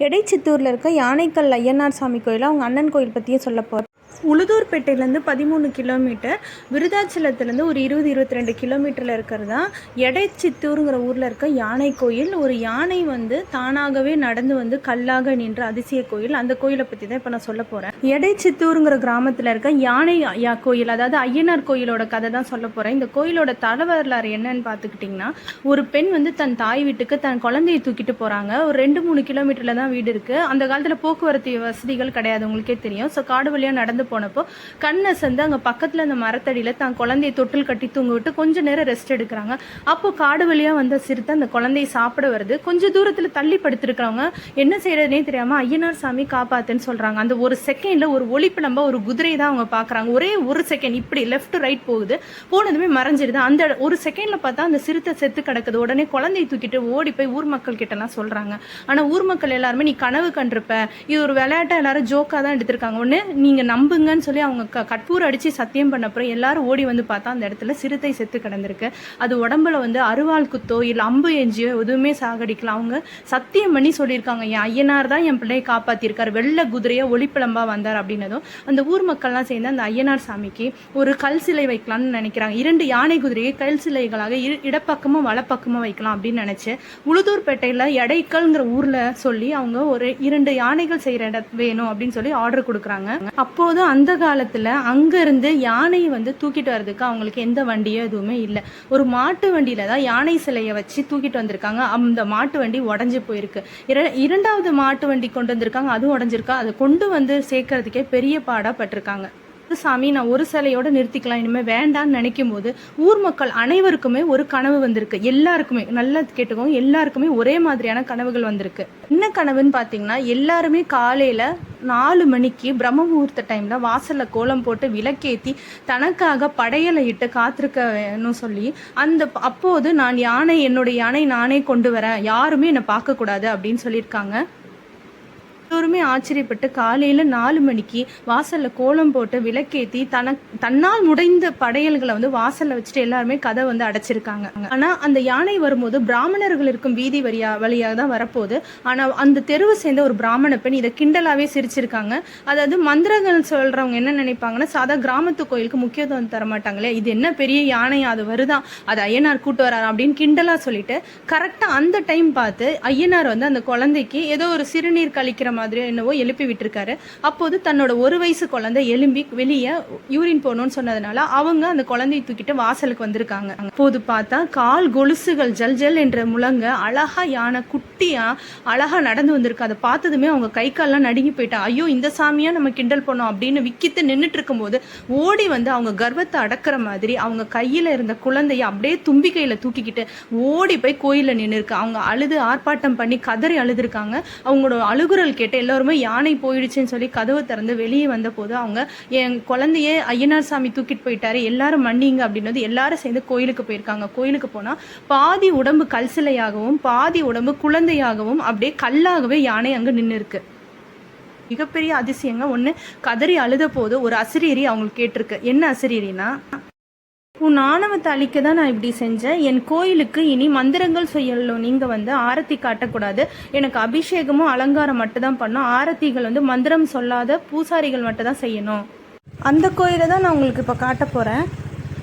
எடைச்சித்தூரில் இருக்க யானைக்கல் ஐயனார் சாமி கோயில் அவங்க அண்ணன் கோயில் பற்றியும் சொல்ல போகிறேன் உளுதூர்பேட்டையிலேருந்து பதிமூணு கிலோமீட்டர் விருதாச்சலத்துலேருந்து ஒரு இருபது இருபத்தி ரெண்டு கிலோமீட்டரில் இருக்கிறது? தான் எடைச்சித்தூருங்கிற ஊரில் இருக்க யானை கோயில் ஒரு யானை வந்து தானாகவே நடந்து வந்து கல்லாக நின்ற அதிசய கோயில். அந்த கோயிலை பற்றி தான் இப்போ நான் சொல்ல போகிறேன் எடைச்சித்தூருங்கிற கிராமத்தில் இருக்க யானை யா கோயில் அதாவது ஐயனார் கோயிலோட கதை தான் சொல்ல போகிறேன் இந்த கோயிலோட தல வரலாறு என்னன்னு பார்த்துக்கிட்டிங்கன்னா ஒரு பெண் வந்து தன் தாய் வீட்டுக்கு தன் குழந்தையை தூக்கிட்டு போகிறாங்க ஒரு ரெண்டு மூணு கிலோமீட்டரில் தான் வீடு இருக்குது அந்த காலத்தில் போக்குவரத்து வசதிகள் கிடையாது உங்களுக்கே தெரியும். ஸோ காடு வழியாக நடந்து போனப்போ கண்ணை அசந்து அங்கே பக்கத்தில் அந்த மரத்தடியில் தான் குழந்தையை தொட்டில் கட்டி தூங்க விட்டு கொஞ்ச நேரம் ரெஸ்ட் எடுக்கிறாங்க. அப்போ காடு வழியாக வந்த சிறுத்தை அந்த குழந்தையை சாப்பிட வருது. கொஞ்சம் தூரத்தில் தள்ளி படுத்திருக்கிறவங்க என்ன செய்யறதுனே தெரியாமல் ஐயனார் சாமி காப்பாத்துன்னு சொல்கிறாங்க அந்த ஒரு செகண்டில் ஒரு ஒளிப்பிளம்ப ஒரு குதிரை தான் அவங்க பார்க்குறாங்க ஒரே ஒரு செகண்ட் இப்படி லெஃப்ட் ரைட் போகுது. போனதுமே மறைஞ்சிருது. அந்த ஒரு செகண்டில் பார்த்தா அந்த சிறுத்தை செத்து கிடக்குது. உடனே குழந்தையை தூக்கிட்டு ஓடி போய் ஊர் மக்கள் கிட்டலாம் சொல்கிறாங்க ஆனால் ஊர் மக்கள் எல்லாருமே நீ கனவு கண்டிருப்ப. இது ஒரு விளையாட்டை எல்லாரும் ஜோக்காக தான் எடுத்திருக்காங்க. ஒன்று நீங்கள் நம்புங்கன்னு சொல்லி அவங்க க கற்பூர் அடித்து சத்தியம் பண்ணப்புறம் எல்லாரும் ஓடி வந்து பார்த்தா அந்த இடத்துல சிறுத்தை செத்து கிடந்திருக்கு. அது உடம்புல வந்து அருவாள் குத்தோ இல்லை அம்பு எஞ்சியோ எதுவுமே சாகடிக்கலாம் அவங்க சத்தியம் பண்ணி சொல்லியிருக்காங்க என் ஐயனார் தான் என் பிள்ளையை காப்பாற்றிருக்காரு வெள்ளை குதிரையை ஒளிப்பிளம்பாக வந்தார் அப்படின்னதும் அந்த ஊர் மக்கள்லாம் சேர்ந்து அந்த ஐயனார் சாமிக்கு ஒரு கல் சிலை வைக்கலாம்னு நினைக்கிறாங்க. இரண்டு யானை குதிரையை கல் சிலைகளாக இரு இடப்பக்கமும் வலப்பக்கமும் வைக்கலாம் அப்படின்னு நினச்சி உளுதூர்பேட்டையில் எடைக்கல்ங்கிற ஊரில் சொல்லி அவங்க ஒரு இரண்டு யானைகள் செய்கிற இடம் வேணும் அப்படின்னு சொல்லி ஆர்டர் கொடுக்குறாங்க. அப்போது அந்த காலத்தில் அங்கேருந்து யானையை வந்து தூக்கிட்டு வர்றதுக்கு அவங்களுக்கு எந்த வண்டியோ எதுவுமே இல்லை. ஒரு மாட்டு வண்டியில் தான் யானை சிலையை வச்சு தூக்கிட்டு வந்திருக்காங்க. அந்த மாட்டு வண்டி உடஞ்சி போயிருக்கு. இர இரண்டாவது மாட்டு வண்டி கொண்டு வந்திருக்காங்க. அதுவும் உடஞ்சிருக்கா? அதை கொண்டு வந்து சேர்க்கறதுக்கே பெரிய பாடாக பட்டிருக்காங்க. சாமி நான் ஒரு சிலையோட நிறுத்திக்கலாம். இனிமேல் வேண்டாம்னு நினைக்கும் போது ஊர் மக்கள் அனைவருக்குமே ஒரு கனவு வந்திருக்கு. எல்லாருக்குமே நல்லா கேட்டுக்கோங்க எல்லாருக்குமே ஒரே மாதிரியான கனவுகள் வந்திருக்கு. என்ன கனவுன்னு பார்த்தீங்கன்னா எல்லாருமே காலையில் நாலு மணிக்கு பிரம்ம முகூர்த்த டைமில் வாசலில் கோலம் போட்டு விளக்கேற்றி தனக்காக படையலை இட்டு காத்திருக்க சொல்லி அந்த அப்போது நான் யானை என்னுடைய யானை நானே கொண்டு வரேன். யாருமே என்னை பார்க்கக்கூடாது அப்படின்னு சொல்லியிருக்காங்க. எல்லோருமே ஆச்சரியப்பட்டு காலையில் நாலு மணிக்கு வாசலில் கோலம் போட்டு விளக்கேற்றி தன தன்னால் முடைந்த படையல்களை வந்து வாசலில் வச்சுட்டு எல்லாருமே கதை வந்து அடைச்சிருக்காங்க. ஆனால் அந்த யானை வரும்போது பிராமணர்கள் இருக்கும் வீதி வழியா வழியாக தான் வரப்போகுது. ஆனால் அந்த தெருவை சேர்ந்த ஒரு பிராமண பெண் இதை கிண்டலாகவே சிரிச்சிருக்காங்க. அதாவது மந்திரங்கள் சொல்கிறவங்க என்ன நினைப்பாங்கன்னா சாதா கிராமத்து கோயிலுக்கு முக்கியத்துவம் தர மாட்டாங்களே இது என்ன பெரிய யானை அது வருதான் அது ஐயனார் கூட்டு வரார் அப்படின்னு கிண்டலாக சொல்லிட்டு கரெக்டாக அந்த டைம் பார்த்து ஐயனார் வந்து அந்த குழந்தைக்கு ஏதோ ஒரு சிறுநீர் கழிக்கிற மாதிரியோ என்னவோ எழுப்பி விட்டுருக்காரு. அப்போது தன்னோட ஒரு வயசு குழந்தை எலும்பி வெளியே யூரின் போகணும்னு சொன்னதுனால அவங்க அந்த குழந்தையை தூக்கிட்டு வாசலுக்கு வந்திருக்காங்க. அப்போது பார்த்தா கால் கொலுசுகள் ஜல் ஜல் என்ற முழங்க அழகா யானை குட்டியாக அழகாக நடந்து வந்திருக்கு. அதை பார்த்ததுமே அவங்க கை கால்லாம் நடுங்கி போயிட்டா. ஐயோ இந்த சாமியாக நம்ம கிண்டல் பண்ணோம் அப்படின்னு விக்கித்து நின்றுட்டு இருக்கும்போது ஓடி வந்து அவங்க கர்வத்தை அடக்கிற மாதிரி அவங்க கையில் இருந்த குழந்தைய அப்படியே தும்பி தூக்கிக்கிட்டு ஓடி போய் கோயிலில் நின்றுருக்கு அவங்க அழுது ஆர்ப்பாட்டம் பண்ணி கதறி அழுதுருக்காங்க. அவங்களோட அழுகுரல் கேட்டு எல்லாருமே யானை போயிடுச்சுன்னு சொல்லி கதவை திறந்து வெளியே வந்த போது அவங்க என் குழந்தைய ஐயனார் சாமி தூக்கிட்டு போயிட்டாரு. எல்லாரும் மன்னிங்க அப்படின்னது எல்லாரும் சேர்ந்து கோயிலுக்கு போயிருக்காங்க. கோயிலுக்கு போனால் பாதி உடம்பு கல்சிலையாகவும் பாதி உடம்பு குழந்தை குழந்தையாகவும் அப்படியே கல்லாகவே யானை அங்கே நின்று இருக்கு மிகப்பெரிய அதிசயங்க. ஒன்று கதறி அழுத போது ஒரு அசிரியரி அவங்களுக்கு கேட்டிருக்கு. என்ன அசிரியரினா உன் ஆணவத்தை அழிக்க தான் நான் இப்படி செஞ்சேன். என் கோயிலுக்கு இனி மந்திரங்கள் செய்யலும் நீங்கள் வந்து ஆரத்தி காட்டக்கூடாது. எனக்கு அபிஷேகமும் அலங்காரம் மட்டும் தான் பண்ணும் ஆரத்திகள் வந்து மந்திரம் சொல்லாத பூசாரிகள் மட்டும் தான் செய்யணும். அந்த கோயிலை தான் நான் உங்களுக்கு இப்போ காட்ட போகிறேன்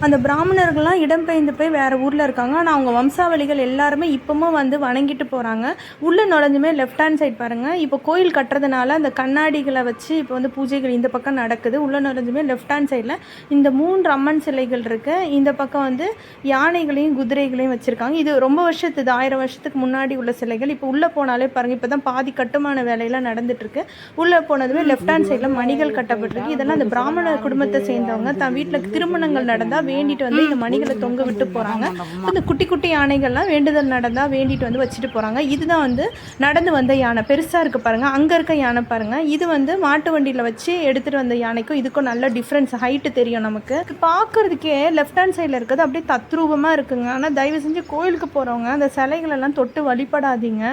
அந்த பிராமணர்கள்லாம் இடம்பெயர்ந்து போய் வேறு ஊரில் இருக்காங்க. ஆனால் அவங்க வம்சாவளிகள் எல்லாருமே இப்போவும் வந்து வணங்கிட்டு போகிறாங்க உள்ளே நுழைஞ்சுமே லெஃப்ட் ஹேண்ட் சைட் பாருங்கள் இப்போ கோயில் கட்டுறதுனால அந்த கண்ணாடிகளை வச்சு இப்போ வந்து பூஜைகள் இந்த பக்கம் நடக்குது. உள்ளே நுழைஞ்சுமே லெஃப்ட் ஹேண்ட் சைடில் இந்த மூன்று அம்மன் சிலைகள் இருக்கு. இந்த பக்கம் வந்து யானைகளையும் குதிரைகளையும் வச்சுருக்காங்க. இது ரொம்ப வருஷத்து இது ஆயிரம் வருஷத்துக்கு முன்னாடி உள்ள சிலைகள். இப்போ உள்ளே போனாலே பாருங்கள் இப்போ தான் பாதி கட்டுமான வேலையெல்லாம் நடந்துட்டுருக்கு. உள்ளே போனதுமே லெஃப்ட் ஹேண்ட் சைடில் மணிகள் கட்டப்பட்டிருக்கு. இதெல்லாம் அந்த பிராமண குடும்பத்தை சேர்ந்தவங்க. தன் வீட்டில் திருமணங்கள் நடந்தால் வேண்டிட்டு வந்து இந்த மணிகளை தொங்க விட்டு போகிறாங்க இந்த குட்டி குட்டி யானைகள்லாம் வேண்டுதல் நடந்தால் வேண்டிட்டு வந்து வச்சுட்டு போகிறாங்க இதுதான் வந்து நடந்து வந்த யானை. பெருசாக இருக்குது பாருங்கள் அங்கே இருக்க யானை பாருங்கள் இது வந்து மாட்டு வண்டியில் வச்சு எடுத்துகிட்டு வந்த யானைக்கும் இதுக்கும் நல்ல டிஃப்ரென்ஸ் ஹைட்டு தெரியும் நமக்கு. இது லெஃப்ட் ஹேண்ட் சைடில் இருக்கிறது அப்படியே தத்ரூபமாக இருக்குங்க. ஆனால் தயவு செஞ்சு கோயிலுக்கு போகிறவங்க அந்த சிலைகளெல்லாம் தொட்டு வழிபடாதீங்க.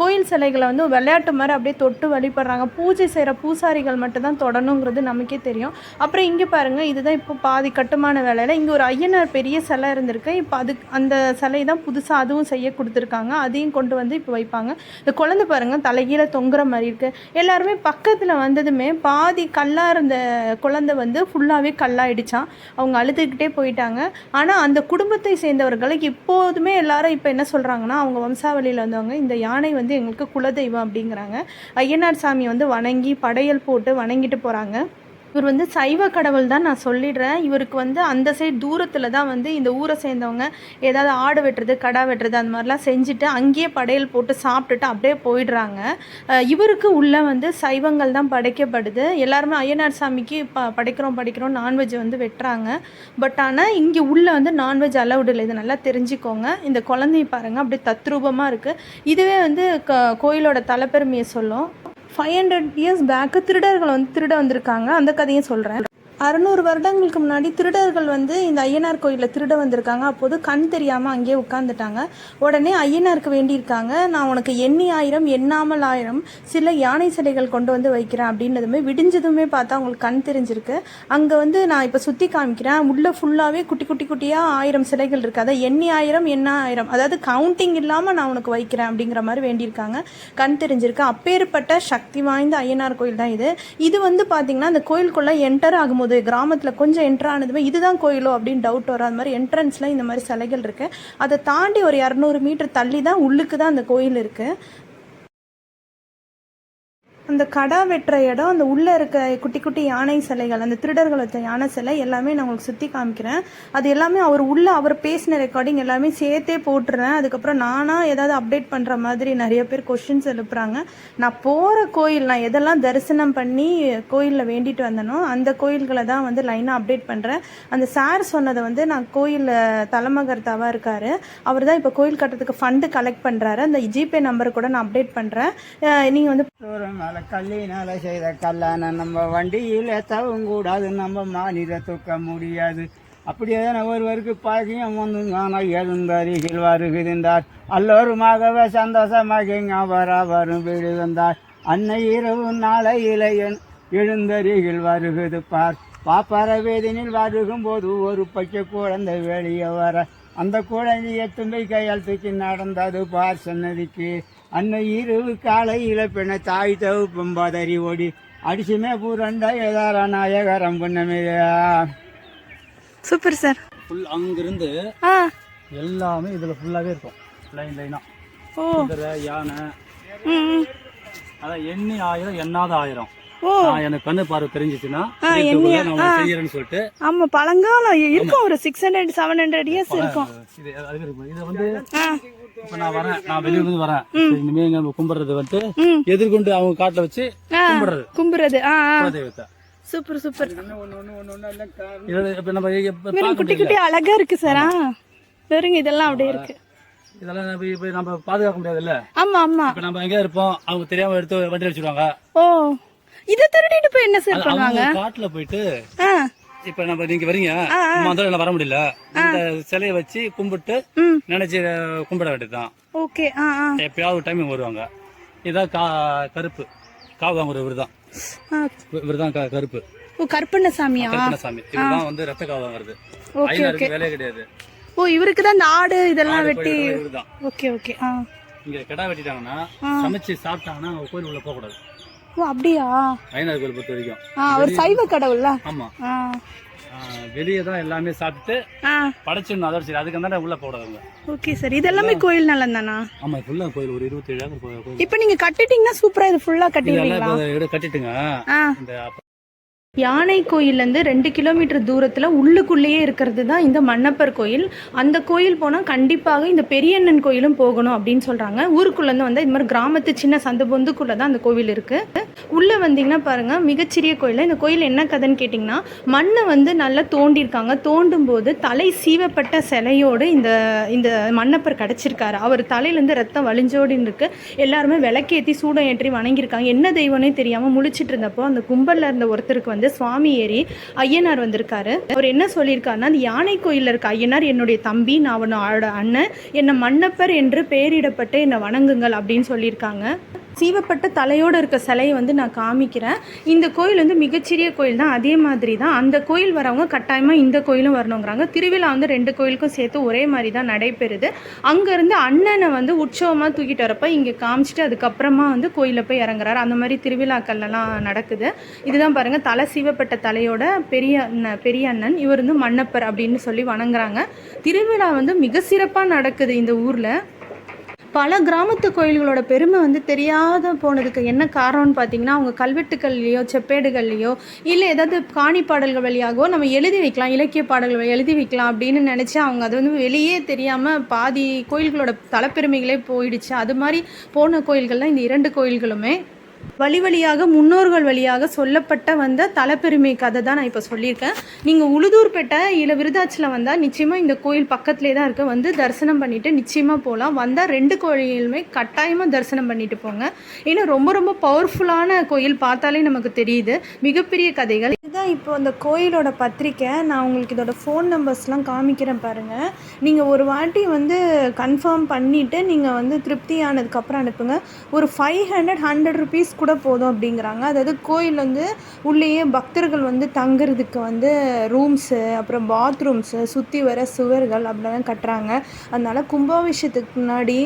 கோயில் சிலைகளை வந்து விளையாட்டு மாதிரி அப்படியே தொட்டு வழிபடுறாங்க. பூஜை செய்கிற பூசாரிகள் மட்டும் தான் தொடணுங்கிறது நமக்கே தெரியும். அப்புறம் இங்கே பாருங்கள் இதுதான் இப்போ பாதி கட்டுமான வேலையில் இங்கே ஒரு ஐயனார் பெரிய சிலை இருந்திருக்கு. இப்போ அதுக்கு அந்த சிலை தான் புதுசாக அதுவும் செய்ய கொடுத்துருக்காங்க. அதையும் கொண்டு வந்து இப்போ வைப்பாங்க. இந்த குழந்தை பாருங்கள் தலைகீழ தொங்குற மாதிரி இருக்குது எல்லாருமே பக்கத்தில் வந்ததுமே பாதி கல்லாக இருந்த குழந்தை வந்து ஃபுல்லாகவே கல்லாயிடுச்சான் அவங்க அழுதுகிட்டே போயிட்டாங்க. ஆனால் அந்த குடும்பத்தை சேர்ந்தவர்களை எப்போதுமே எல்லாரும் இப்போ என்ன சொல்கிறாங்கன்னா அவங்க வம்சாவளியில் வந்தவங்க இந்த யானை வந்து எங்களுக்கு குலதெய்வம் அப்படிங்கிறாங்க. ஐயனார் சாமி வந்து வணங்கி படையல் போட்டு வணங்கிட்டு போகிறாங்க இவர் வந்து சைவ கடவுள் தான் நான் சொல்லிடுறேன். இவருக்கு வந்து அந்த சைடு தூரத்தில் தான் வந்து இந்த ஊரை சேர்ந்தவங்க ஏதாவது ஆடு வெட்டுறது கடா வெட்டுறது அந்த மாதிரிலாம் செஞ்சுட்டு அங்கேயே படையல் போட்டு சாப்பிட்டுட்டு அப்படியே போயிடுறாங்க. இவருக்கு உள்ளே வந்து சைவங்கள் தான் படைக்கப்படுது. எல்லாருமே ஐயனார் சாமிக்கு ப படைக்கிறோம் படைக்கிறோம் நான்வெஜ் வந்து வெட்டுறாங்க. பட் ஆனால் இங்கே உள்ளே வந்து நான்வெஜ் அலவுட் இல்லை. இது நல்லா தெரிஞ்சுக்கோங்க. இந்த குழந்தைய பாருங்கள் அப்படியே தத்ரூபமாக இருக்குது இதுவே வந்து க கோயிலோட தலைப்பெருமையை சொல்லும். ஃபைவ் ஹண்ட்ரட் இயர்ஸ் பேக்கு திருடர்கள் வந்து திருட வந்திருக்காங்க. அந்த கதையும் சொல்கிறேன் அறநூறு வருடங்களுக்கு முன்னாடி திருடர்கள் வந்து இந்த ஐயனார் கோயிலில் திருட வந்திருக்காங்க. அப்போது கண் தெரியாமல் அங்கேயே உட்காந்துட்டாங்க உடனே ஐயனாருக்கு வேண்டியிருக்காங்க. நான் உனக்கு எண்ணி ஆயிரம் எண்ணாமல் ஆயிரம் சில யானை சிலைகள் கொண்டு வந்து வைக்கிறேன் அப்படின்னதுமே விடிஞ்சதுமே பார்த்தா அவங்களுக்கு கண் தெரிஞ்சிருக்கு. அங்கே வந்து நான் இப்போ சுற்றி காமிக்கிறேன். உள்ளே ஃபுல்லாகவே குட்டி குட்டி குட்டியாக ஆயிரம் சிலைகள் இருக்குது அதை எண்ணி ஆயிரம் என்ன ஆயிரம் அதாவது கவுண்டிங் இல்லாமல் நான் உனக்கு வைக்கிறேன் அப்படிங்கிற மாதிரி வேண்டியிருக்காங்க. கண் தெரிஞ்சிருக்கு. அப்பேற்பட்ட சக்தி வாய்ந்த ஐயனார் கோயில் தான் இது. இது வந்து பார்த்தீங்கன்னா அந்த கோயிலுக்குள்ளே என்டர் ஆகும்போது கிராமத்தில் கொஞ்சம் என்டர் ஆனதுமே இதுதான் கோயிலோ அப்படின்னு டவுட் வரும் அது மாதிரி என்ட்ரன்ஸில் இந்த மாதிரி சிலைகள் இருக்குது அதை தாண்டி ஒரு இரநூறு மீட்டர் தள்ளி தான் உள்ளுக்கு தான் அந்த கோயில் இருக்குது அந்த கடா வெட்டுற இடம் அந்த உள்ளே இருக்க குட்டி குட்டி யானை சிலைகள் அந்த திருடர்கள் வச்ச யானை சிலை எல்லாமே நான் உங்களுக்கு சுற்றி காமிக்கிறேன். அது எல்லாமே அவர் உள்ளே அவர் பேசின ரெக்கார்டிங் எல்லாமே சேர்த்தே போட்டுறேன். அதுக்கப்புறம் நானாக ஏதாவது அப்டேட் பண்ணுற மாதிரி நிறைய பேர் கொஷின்ஸ் எழுப்புறாங்க. நான் போகிற கோயில் நான் எதெல்லாம் தரிசனம் பண்ணி கோயிலில் வேண்டிட்டு வந்தனோ அந்த கோயில்களை தான் வந்து லைனாக அப்டேட் பண்ணுறேன் அந்த சார் சொன்னதை வந்து நான் கோயிலில் தலைமகர்த்தாவாக இருக்கார். அவர் தான் இப்போ கோயில் கட்டுறதுக்கு ஃபண்டு கலெக்ட் பண்ணுறாரு அந்த ஜிபே நம்பர் கூட நான் அப்டேட் பண்ணுறேன் நீங்கள் வந்து கல்லினால செய்த கல்லான நம்ம வண்டியில் தவும் கூடாது நம்ம மாநில தூக்க முடியாது. அப்படி எதனா ஒருவருக்கு பாக்கியம் வந்து ஆனால் எழுந்தருகில் வருகின்றார். அல்லோருமாகவே சந்தோஷமாக அவர் வரும் வீடு அன்னை இரவு நாளை இளையன் எழுந்தருகில் வருகுது பார். பாப்பார வேதனில் வருகும் போது ஒரு பச்சை குழந்தை வெளியே வர அந்த குழந்தைய தும்பை கையால் தூக்கி நடந்தது பார் சன்னதிக்கு அன்னை இரவு காலையில பெண்ண தாய் தவுப்பும் பதறி ஓடி அடிச்சுமே பூரண்டா ஏதார நாயகரம் பண்ணமையா சூப்பர் சார். ஃபுல் அங்கிருந்து எல்லாமே இதுல ஃபுல்லாவே இருக்கும். லைன் லைனா ஓ. குதிரை யானை. அதான் எண்ணி ஆயிரம் எண்ணாத ஆயிரம். எனக்கு கண்ணு பார்வை தெரிஞ்சிச்சுன்னா செய்யறேன்னு சொல்லிட்டு. ஆமா பழங்காலம் இருக்கும் ஒரு six hundred seven hundred years இருக்கும். இது வந்து இப்ப நான் வரேன். நான் வெளியூர்ல இருந்து வரேன். சரி, இனிமே நம்ம கும்பிடுறது வந்து. எதிர்கொண்டு அவங்க காட்டுல வச்சு கும்பிடுறது. ஆ குலதெய்வத்தை. Super super. குட்டி குட்டி அழகா இருக்கு சார் வெறுங்க இதெல்லாம் அப்படியே இருக்கு. இதெல்லாம் நம்ம பாதுகாக்க முடியாதுல்ல? ஆமா ஆமா. இப்ப நம்ம எங்கேயா இருப்போம்? அவங்க தெரியாம எடுத்து வண்டி அடிச்சிருவாங்க ஓ. இதை திருடிட்டு போய் என்ன சார் பண்ணுவாங்க? காட்டுல போயிட்டு இப்ப நம்ம நீங்க வரீங்க. மதுரை வர முடியல. இந்த சிலையை வச்சு கும்பிட்டு நினைச்சு கும்பிட வேண்டியதுதான். ஓகே எப்பயாவது டைமிங் வருவாங்க. இதான் கா கருப்பு. காவாங்குற இவர் தான். இவர் தான் கருப்பு. ஓ கருப்பண்ணசாமியா? கருப்பணசாமி இவர் தான் வந்து ரத்த காவாங்கிறது ஐநருக்கு வேலையே கிடையாது. ஓ இவருக்கு தான் இந்த ஆடு இதெல்லாம் வெட்டி இவர் ஓகே ஓகே இங்க கிடா வெட்டிட்டாங்கன்னா சமைச்சு சாப்பிட்டாங்கன்னா அவங்க கோயில் உள்ள போக கூடாது ஓ அப்படியா? ஐநாறு கோயில் பொறுத்த வரைக்கும். அவர் சைவ கடவுள்ல? ஆமா. வெளியே தான் எல்லாமே சாப்பிட்டு படைச்சிடணும். அதோட சரி அதுக்கு தானே உள்ள போக கூடாதுங்க ஓகே சார். இதெல்லாமே கோயில் நலம் தானா ஆமா ஃபுல்லா கோயில். ஒரு இருபத்தி ஏழு ஏக்கர் கோயில். இப்போ நீங்க கட்டிட்டீங்கன்னா சூப்பரா இது ஃபுல்லா கட்டிடுவீங்களா? இதை கட்டிட்டுங்க. இந்த யானை கோயிலேருந்து ரெண்டு கிலோமீட்டர் தூரத்தில் உள்ளுக்குள்ளேயே இருக்கிறது தான் இந்த மன்னப்பர் கோயில். அந்த கோயில் போனால் கண்டிப்பாக இந்த பெரியண்ணன் கோயிலும் போகணும் அப்படின்னு சொல்கிறாங்க ஊருக்குள்ளேருந்து வந்து இது மாதிரி கிராமத்து சின்ன சந்த பொந்துக்குள்ளே தான் அந்த கோவில் இருக்குது உள்ளே வந்தீங்கன்னா பாருங்கள் மிகச்சிறிய கோயில்? இந்த கோயில் என்ன கதைன்னு கேட்டிங்கன்னா மண்ணை வந்து நல்லா தோண்டியிருக்காங்க. தோண்டும் போது தலை சீவப்பட்ட சிலையோடு இந்த இந்த மன்னப்பர் கிடச்சிருக்காரு. அவர் தலையிலேருந்து ரத்தம் வழிஞ்சோடின்னு இருக்குது எல்லாருமே விளக்கேற்றி சூடம் ஏற்றி வணங்கியிருக்காங்க. என்ன தெய்வம்னே தெரியாமல் முழிச்சிட்டு இருந்தப்போ அந்த கும்பலில் இருந்த ஒருத்தருக்கு வந்து சுவாமி ஏறி ஐயனார் வந்திருக்காரு. அவர் என்ன சொல்லியிருக்காருன்னா அந்த யானை கோயிலில் இருக்க ஐயனார் என்னுடைய தம்பி நான் அவனோட அண்ணன் என்னை மன்னப்பர் என்று பெயரிடப்பட்டு என்னை வணங்குங்கள் அப்படின்னு சொல்லியிருக்காங்க. சீவப்பட்ட தலையோடு இருக்க சிலையை வந்து நான் காமிக்கிறேன். இந்த கோயில் வந்து மிகச்சிறிய கோயில் தான். அதே மாதிரி தான் அந்த கோயில் வரவங்க கட்டாயமாக இந்த கோயிலும் வரணுங்கிறாங்க. திருவிழா வந்து ரெண்டு கோயிலுக்கும் சேர்த்து ஒரே மாதிரி தான் நடைபெறுது. அங்கேருந்து அண்ணனை வந்து உற்சவமாக தூக்கிட்டு வரப்ப இங்கே காமிச்சிட்டு அதுக்கப்புறமா வந்து கோயிலில் போய் இறங்குறாரு. அந்த மாதிரி திருவிழாக்கள்லாம் நடக்குது. இதுதான் பாருங்கள் தலை சீவப்பட்ட தலையோட பெரிய அண்ணன் பெரிய அண்ணன். இவர் வந்து மன்னப்பர் அப்படின்னு சொல்லி வணங்குறாங்க. திருவிழா வந்து மிக சிறப்பாக நடக்குது இந்த ஊரில். பல கிராமத்து கோயில்களோட பெருமை வந்து தெரியாத போனதுக்கு என்ன காரணம்னு பார்த்தீங்கன்னா அவங்க கல்வெட்டுகள்லையோ செப்பேடுகள்லையோ இல்லை ஏதாவது காணி பாடல்கள் வழியாகவோ நம்ம எழுதி வைக்கலாம் இலக்கிய பாடல்கள் எழுதி வைக்கலாம் அப்படின்னு நினச்சி அவங்க அது வந்து வெளியே தெரியாமல் பாதி கோயில்களோட தலைப்பெருமைகளே போயிடுச்சு. அது மாதிரி போன கோயில்கள்லாம் இந்த இரண்டு கோயில்களுமே வழி வழியாக முன்னோர்கள் வழியாக சொல்லப்பட்ட வந்த தலப்பெருமை கதை தான் நான் இப்போ சொல்லியிருக்கேன். நீங்கள் உளுதூர்பேட்டை இல்லை விருதாச்சில் வந்தால் நிச்சயமாக இந்த கோயில் பக்கத்துலேயே தான் இருக்குது வந்து தரிசனம் பண்ணிவிட்டு நிச்சயமாக போகலாம் வந்தால் ரெண்டு கோயிலுமே கட்டாயமாக தரிசனம் பண்ணிட்டு போங்க. ஏன்னா ரொம்ப ரொம்ப பவர்ஃபுல்லான கோயில் பார்த்தாலே நமக்கு தெரியுது. மிகப்பெரிய கதைகள். இதுதான் இப்போ அந்த கோயிலோட பத்திரிக்கை. நான் உங்களுக்கு இதோட ஃபோன் நம்பர்ஸ்லாம் காமிக்கிறேன் பாருங்கள் நீங்கள் ஒரு வாட்டி வந்து கன்ஃபார்ம் பண்ணிவிட்டு நீங்கள் வந்து திருப்தி ஆனதுக்கப்புறம் அனுப்புங்க. ஒரு ஃபைவ் ஹண்ட்ரட் ஹண்ட்ரட் ருபீஸ் கூட போதும் அப்படிங்கிறாங்க. அதாவது கோயில் வந்து உள்ளேயே பக்தர்கள் வந்து தங்குறதுக்கு வந்து ரூம்ஸு அப்புறம் பாத்ரூம்ஸு சுற்றி வர சுவர்கள் அப்படிலாம் கட்டுறாங்க. அதனால் கும்பாபிஷத்துக்கு முன்னாடி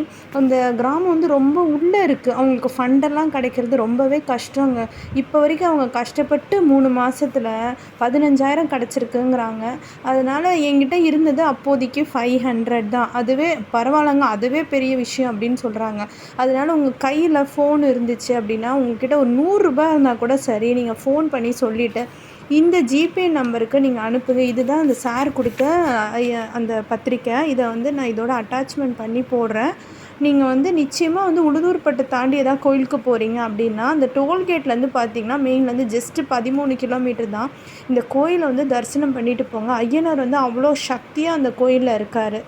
அந்த கிராமம் வந்து ரொம்ப உள்ளே இருக்குது அவங்களுக்கு ஃபண்டெல்லாம் கிடைக்கிறது ரொம்பவே கஷ்டங்க. இப்போ வரைக்கும் அவங்க கஷ்டப்பட்டு மூணு மாதத்தில் பதினஞ்சாயிரம் கிடச்சிருக்குங்கிறாங்க. அதனால் என்கிட்ட இருந்தது அப்போதைக்கு ஃபைவ் ஹண்ட்ரட் தான். அதுவே பரவாயில்லங்க அதுவே பெரிய விஷயம் அப்படின்னு சொல்கிறாங்க அதனால் உங்கள் கையில் ஃபோன் இருந்துச்சு அப்படின்னா உங்ககிட்ட ஒரு நூறுரூபா இருந்தால் கூட சரி நீங்கள் ஃபோன் பண்ணி சொல்லிவிட்டு இந்த ஜிபே நம்பருக்கு நீங்கள் அனுப்புங்க. இதுதான் அந்த சார் கொடுத்த அந்த பத்திரிக்கை. இதை வந்து நான் இதோட அட்டாச்மெண்ட் பண்ணி போடுறேன். நீங்கள் வந்து நிச்சயமாக வந்து உளுதூர்பட்டு தாண்டி ஏதாவது கோயிலுக்கு போகிறீங்க அப்படின்னா அந்த டோல்கேட்லேருந்து பார்த்தீங்கன்னா மெயின்லேருந்து ஜஸ்ட்டு பதிமூணு கிலோமீட்டர் தான் இந்த கோயிலை வந்து தரிசனம் பண்ணிட்டு போங்க. ஐயனார் வந்து அவ்வளோ சக்தியாக அந்த கோயிலில் இருக்கார்.